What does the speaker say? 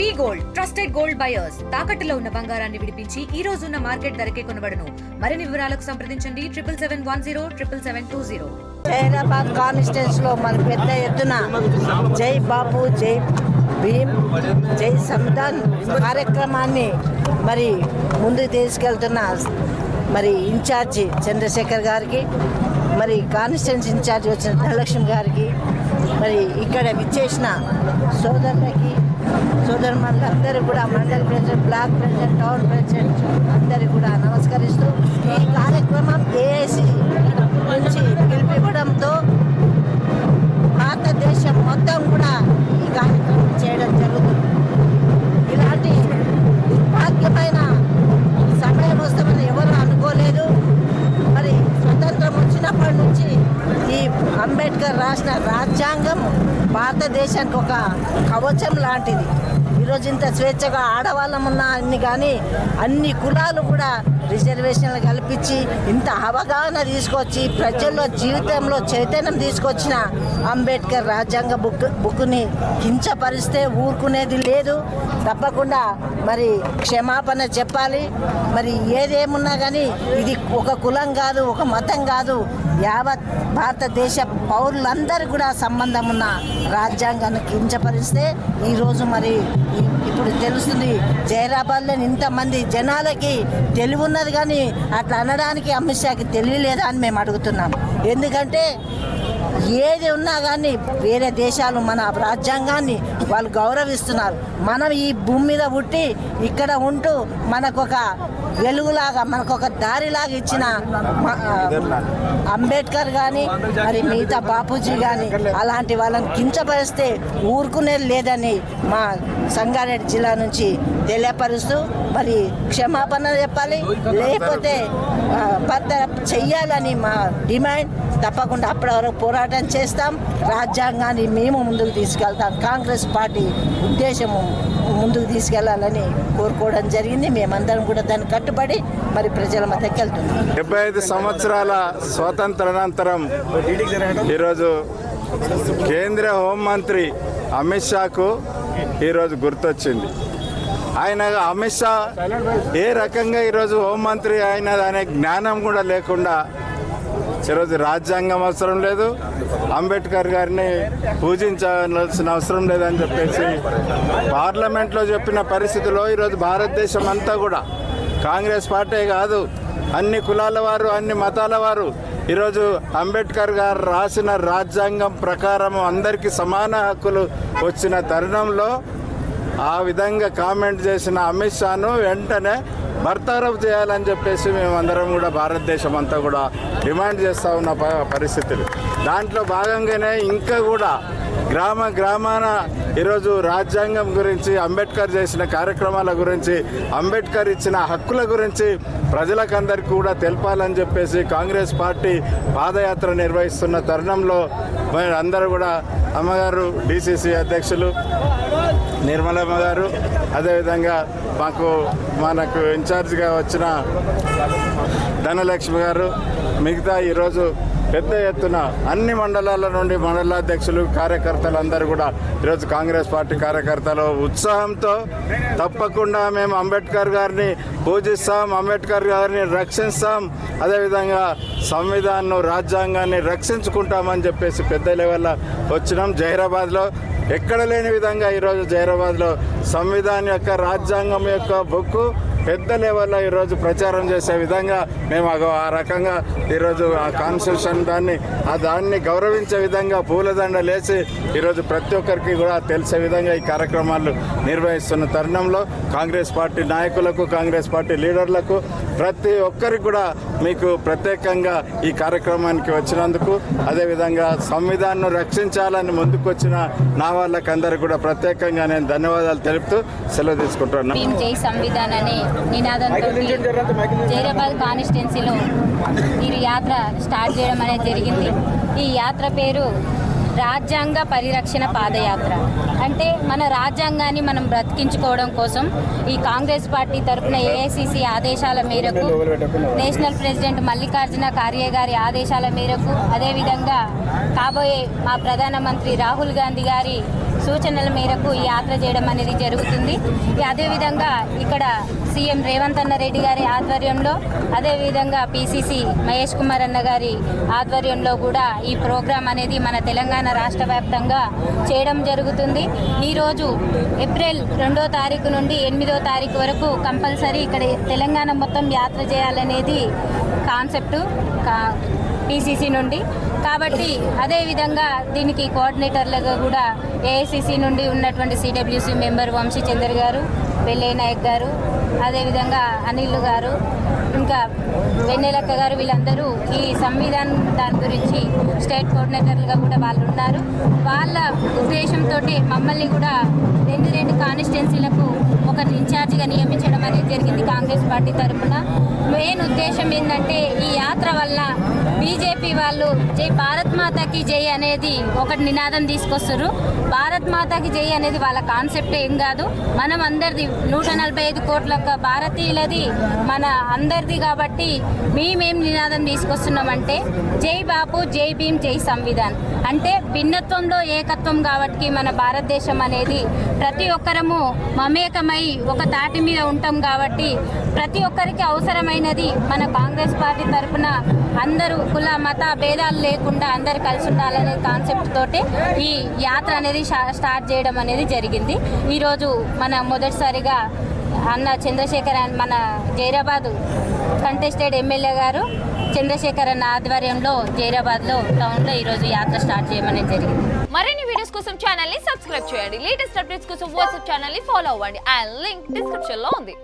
V gold trusted gold buyers. తాకట్టులో ఉన్న బంగారాన్ని విడిపించి ఈ రోజు ఉన్న మార్కెట్ ధరకే కొనబడను. మరిన్ని వివరాలకు సంప్రదించండి. Triple seven one zero triple seven two zero. Hyderabad కాన్స్టిట్యూన్స్లో మన పెద్ద ఎత్తున జై బాబు జై భీమ్ జై సంవిధాన్ కార్యక్రమాన్ని మరి ముందుకు తీసుకెళ్తున్న మరి ఇన్ఛార్జి చంద్రశేఖర్ గారికి మరి కాన్స్టిట్యూన్స్ ఇన్ఛార్జ్ వచ్చిన ధనలక్ష్మి గారికి మరి ఇక్కడ విచ్చేసిన సోదరులకి సోదరు సోదరులందరూ కూడా మండల president block president town president అందరికీ కూడా నమస్కరిస్తూ ఈ కార్యక్రమం ఏఏసి నుంచి అంబేద్కర్ రాసిన రాజ్యాంగం భారతదేశానికి ఒక కవచం లాంటిది. ఈరోజు ఇంత స్వేచ్ఛగా ఆడవాళ్ళం ఉన్నా అన్ని కానీ అన్ని కులాలు కూడా రిజర్వేషన్లు కల్పించి ఇంత అవగాహన తీసుకొచ్చి ప్రజల్లో జీవితంలో చైతన్యం తీసుకొచ్చిన అంబేద్కర్ రాజ్యాంగ బుక్ బుక్ని కించపరిస్తే ఊరుకునేది లేదు. తప్పకుండా మరి క్షమాపణ చెప్పాలి. మరి ఏదేమున్నా కానీ ఇది ఒక కులం కాదు ఒక మతం కాదు యావత్ భారతదేశ పౌరులందరూ కూడా సంబంధం ఉన్న రాజ్యాంగాన్ని కించపరిస్తే ఈరోజు మరి ఇప్పుడు తెలుస్తుంది జైరాబాద్లో ఇంతమంది జనాలకి తెలివి ఉన్నది కానీ అట్లా అనడానికి అమిత్ షాకి తెలియలేదా అని మేము అడుగుతున్నాం. ఎందుకంటే ఏది ఉన్నా కానీ వేరే దేశాలు మన రాజ్యాంగాన్ని వాళ్ళు గౌరవిస్తున్నారు. మనం ఈ భూమి మీద పుట్టి ఇక్కడ ఉంటూ మనకొక వెలుగులాగా మనకొక దారిలాగా ఇచ్చిన అంబేద్కర్ కానీ మరి మిగతా బాపూజీ కానీ అలాంటి వాళ్ళని కించపరిస్తే ఊరుకునేది లేదని మా సంగారెడ్డి జిల్లా నుంచి తెలియపరుస్తూ మరి క్షమాపణ చెప్పాలి. లేకపోతే ఆ, చెయ్యాలని మా డిమాండ్. తప్పకుండా అప్పటి వరకు పోరాటం చేస్తాం. రాజ్యాంగాన్ని మేము ముందుకు తీసుకెళ్తాం. కాంగ్రెస్ పార్టీ ఉద్దేశము ముందుకు తీసుకెళ్ళాలని కోరుకోవడం జరిగింది. మేమందరం కూడా దాన్ని కట్టుబడి మరి ప్రజల మధ్యకి వెళ్తున్నాం. డెబ్బై ఐదు సంవత్సరాల స్వాతంత్రానంతరం ఈరోజు కేంద్ర హోంమంత్రి అమిత్ షాకు ఈరోజు గుర్తొచ్చింది. ఆయన అమిత్ షా ఏ రకంగా ఈరోజు హోంమంత్రి అయినది అనే జ్ఞానం కూడా లేకుండా ఈరోజు రాజ్యాంగం అవసరం లేదు. అంబేద్కర్ గారిని పూజించాల్సిన అవసరం లేదని చెప్పేసి పార్లమెంట్లో చెప్పిన పరిస్థితిలో ఈరోజు భారతదేశం అంతా కూడా కాంగ్రెస్ పార్టీ కాదు అన్ని కులాల వారు అన్ని మతాల వారు ఈరోజు అంబేద్కర్ గారు రాసిన రాజ్యాంగం ప్రకారం అందరికీ సమాన హక్కులు వచ్చిన తరుణంలో ఆ విధంగా కామెంట్ చేసిన అమిత్ షాను వెంటనే బర్తారఫ్ చేయాలని చెప్పేసి మేమందరం కూడా భారతదేశం అంతా కూడా డిమాండ్ చేస్తూ ఉన్న పరిస్థితులు. దాంట్లో భాగంగానే ఇంకా కూడా గ్రామ గ్రామాన ఈరోజు రాజ్యాంగం గురించి అంబేద్కర్ చేసిన కార్యక్రమాల గురించి అంబేద్కర్ ఇచ్చిన హక్కుల గురించి ప్రజలకందరికీ కూడా తెలపాలని చెప్పేసి కాంగ్రెస్ పార్టీ పాదయాత్ర నిర్వహిస్తున్న తరుణంలో మరి అందరూ కూడా అమ్మగారు డిసిసి అధ్యక్షులు నిర్మలమ్మ గారు అదేవిధంగా మాకు మనకు ఇన్ఛార్జ్గా వచ్చిన ధనలక్ష్మి గారు మిగతా ఈరోజు పెద్ద ఎత్తున అన్ని మండలాల నుండి మండలాధ్యక్షులు కార్యకర్తలు అందరూ కూడా ఈరోజు కాంగ్రెస్ పార్టీ కార్యకర్తలు ఉత్సాహంతో తప్పకుండా మేము అంబేద్కర్ గారిని పూజిస్తాం అంబేద్కర్ గారిని రక్షిస్తాం అదేవిధంగా సంవిధానం రాజ్యాంగాన్ని రక్షించుకుంటామని చెప్పేసి పెద్ద లెవెల్లో వచ్చినాం జహీరాబాద్లో. ఎక్కడ లేని విధంగా ఈరోజు జైరాబాద్లో సంవిధానం యొక్క రాజ్యాంగం యొక్క బుక్ పెద్ద లెవెల్లో ఈరోజు ప్రచారం చేసే విధంగా మేము ఆ రకంగా ఈరోజు ఆ కాన్స్టిట్యూషన్ దాన్ని ఆ దాన్ని గౌరవించే విధంగా పూలదండ లేచి ఈరోజు ప్రతి ఒక్కరికి కూడా తెలిసే విధంగా ఈ కార్యక్రమాలు నిర్వహిస్తున్న తరుణంలో కాంగ్రెస్ పార్టీ నాయకులకు కాంగ్రెస్ పార్టీ లీడర్లకు ప్రతి ఒక్కరికి కూడా మీకు ప్రత్యేకంగా ఈ కార్యక్రమానికి వచ్చినందుకు అదేవిధంగా సంవిధానం రక్షించాలని ముందుకొచ్చిన నా వాళ్ళకందరికీ కూడా ప్రత్యేకంగా నేను ధన్యవాదాలు తెలుపుతూ సెలవు తీసుకుంటున్నాను జై నినాదంతో జైరాబాద్ కాన్స్టిట్యున్సీలో ఈ యాత్ర స్టార్ట్ చేయడం అనేది జరిగింది. ఈ యాత్ర పేరు రాజ్యాంగ పరిరక్షణ పాదయాత్ర. అంటే మన రాజ్యాంగాన్ని మనం బ్రతికించుకోవడం కోసం ఈ కాంగ్రెస్ పార్టీ తరఫున ఏఐసిసి ఆదేశాల మేరకు నేషనల్ ప్రెసిడెంట్ మల్లికార్జున ఖార్గే గారి ఆదేశాల మేరకు అదేవిధంగా కాబోయే మా ప్రధానమంత్రి రాహుల్ గాంధీ గారి సూచనల మేరకు ఈ యాత్ర చేయడం అనేది జరుగుతుంది. అదేవిధంగా ఇక్కడ సీఎం రేవంత్ అన్న రెడ్డి గారి ఆధ్వర్యంలో అదేవిధంగా పిసిసి మహేష్ కుమార్ అన్న గారి ఆధ్వర్యంలో కూడా ఈ ప్రోగ్రాం అనేది మన తెలంగాణ రాష్ట్ర వ్యాప్తంగా చేయడం జరుగుతుంది. ఈరోజు ఏప్రిల్ రెండో తారీఖు నుండి ఎనిమిదో తారీఖు వరకు కంపల్సరీ ఇక్కడ తెలంగాణ మొత్తం యాత్ర చేయాలనేది కాన్సెప్ట్ కా పీసీసీ నుండి. కాబట్టి అదేవిధంగా దీనికి కోఆర్డినేటర్లుగా కూడా ఏఐసిసి నుండి ఉన్నటువంటి సిడబ్ల్యూసి మెంబర్ వంశీ చంద్ర గారు వెల్లయ్య నాయక్ గారు అదేవిధంగా అనిల్ గారు ఇంకా వెన్నెలక్క గారు వీళ్ళందరూ ఈ సంవిధానం దాని గురించి స్టేట్ కోఆర్డినేటర్లుగా కూడా వాళ్ళు ఉన్నారు వాళ్ళ ఉద్దేశంతో మమ్మల్ని కూడా రెండు రెండు కాన్స్టిట్యున్సీలకు ఒకరిని ఇన్ఛార్జిగా నియమించడం అనేది జరిగింది కాంగ్రెస్ పార్టీ తరఫున మెయిన్ ఉద్దేశం ఏంటంటే ఈ యాత్ర వల్ల బీజేపీ వాళ్ళు జై భారత్ మాతాకి జై అనేది ఒకటి నినాదం తీసుకొస్తారు భారత్ మాతాకి జై అనేది వాళ్ళ కాన్సెప్ట్ ఏం కాదు. మనం అందరిది నూట నలభై ఐదు కోట్ల భారతీయులది మన అందరిది కాబట్టి మేమేం నినాదం తీసుకొస్తున్నామంటే జై బాపు జై భీమ్ జై సంవిధాన్. అంటే భిన్నత్వంలో ఏకత్వం కాబట్టి మన భారతదేశం అనేది ప్రతి ఒక్కరము మమేకమై ఒక తాటి మీద ఉంటాం కాబట్టి ప్రతి ఒక్కరికి అవసరమైనది మన కాంగ్రెస్ పార్టీ తరఫున అందరూ కుల మత భేదాలు లేకుండా అందరు కలిసి ఉండాలనే కాన్సెప్ట్ తోటి ఈ యాత్ర అనేది స్టార్ట్ చేయడం అనేది జరిగింది. ఈరోజు మన మొదటిసారిగా అన్న చంద్రశేఖర్ అన్న మన జైరాబాద్ కంటెస్టెడ్ ఎమ్మెల్యే గారు చంద్రశేఖర్ అన్న ఆధ్వర్యంలో జైరాబాద్లో టౌన్లో ఈరోజు యాత్ర స్టార్ట్ చేయమని జరిగింది. మరిన్ని వీడియోస్ కోసం ఛానల్ని సబ్స్క్రైబ్ చేయండి. లేటెస్ట్ అప్డేట్స్ కోసం వాట్సాప్ ఛానల్ని ఫాలో అవ్వండి. అండ్ లింక్ డిస్క్రిప్షన్లో ఉంది.